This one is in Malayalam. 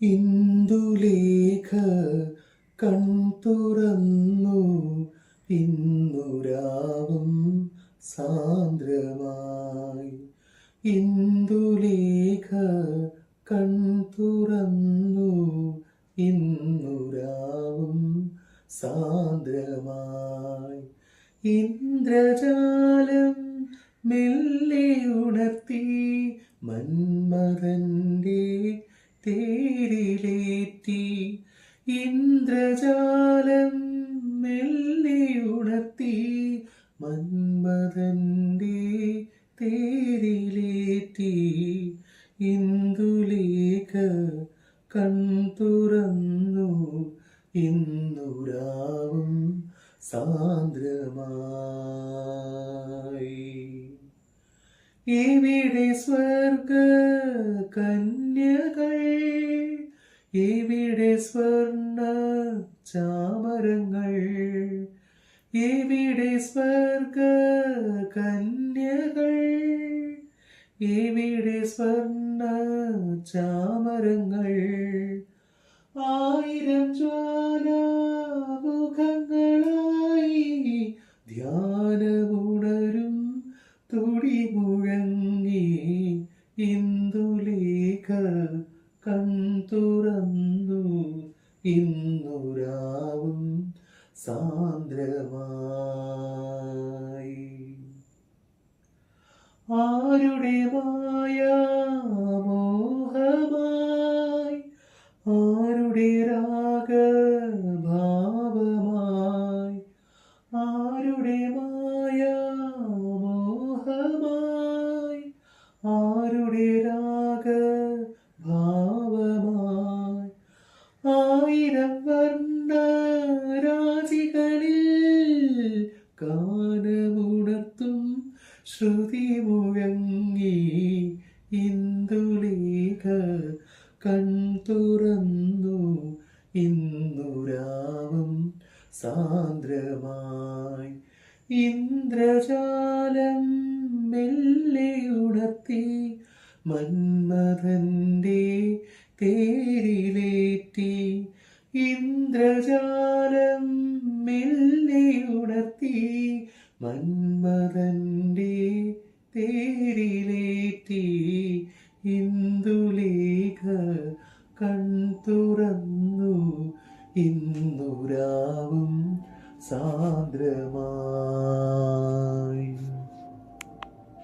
ഇന്ദുലേഖ കൺ തുറന്നു ഇന്നുരാവും സാന്ദ്രമായി. ഇന്ദുലേഖ കൺ തുറന്നു ഇന്നുരാവും സാന്ദ്രമായി. ഇന്ദ്രജാലം മെല്ലെ ഉണർത്തി മന്മഥന്റെ തേരിലേറ്റി ഇന്ദ്രജാലം മെല്ലിയുണർത്തി മന്മതന്റെ തേരിലേത്തി ഇന്ദുലേഖ കൺ തുറന്നു. ഇന്നുരാവും സാന്ദ്രമായി ഇവിടെ സ്വർഗ കന്യകൾ ഇവിടെ സ്വർണ ചാമരങ്ങൾ ഇവിടെ സ്വർഗ കന്യകൾ ഇവിടെ സ്വർണ ചാമരങ്ങൾ. ആയിരം ജ്വാലാമുഖങ്ങളായി ധ്യാനമുണരും തുടി മുഴങ്ങി ഇന്ദുലേഖ കൺ തുറന്നു. ഇന്നുരാവും സാന്ദ്രമായി. ആരുടെ മായാമോഹമായി ശ്രുതി മുഴങ്ങി ഇന്ദുലേഖ കൺ തുറന്നു. ഇന്നുരാവും സാന്ദ്രമായി ഇന്ദ്രജാലം മെല്ലെ മന്മഥന്റെ തേരിലേറ്റി ഇന്ദ്രജാലം മെല്ലെ മന്മഥന്റെ തേരിലേറ്റി ഇന്ദുലേഖ കൺ തുറന്നു ഇന്നുരാവും സാന്ദ്രമായി.